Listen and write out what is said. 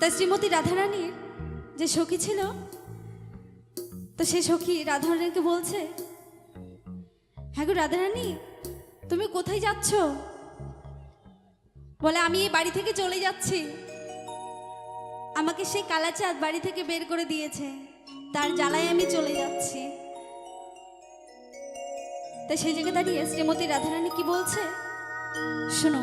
তা শ্রীমতী রাধারানীর যে সখী ছিল, তো সে সখী রাধারানীকে বলছে হ্যাঁ গো রাধারানী, তুমি কোথায় যাচ্ছ? বলে, আমি এই বাড়ি থেকে চলে যাচ্ছি। আমাকে সেই কালাচাঁদ বাড়ি থেকে বের করে দিয়েছে। তার জ্বালায় আমি চলে যাচ্ছি। তাই সেই জায়গায় দাঁড়িয়ে শ্রীমতী রাধারানী কি বলছে? শোনো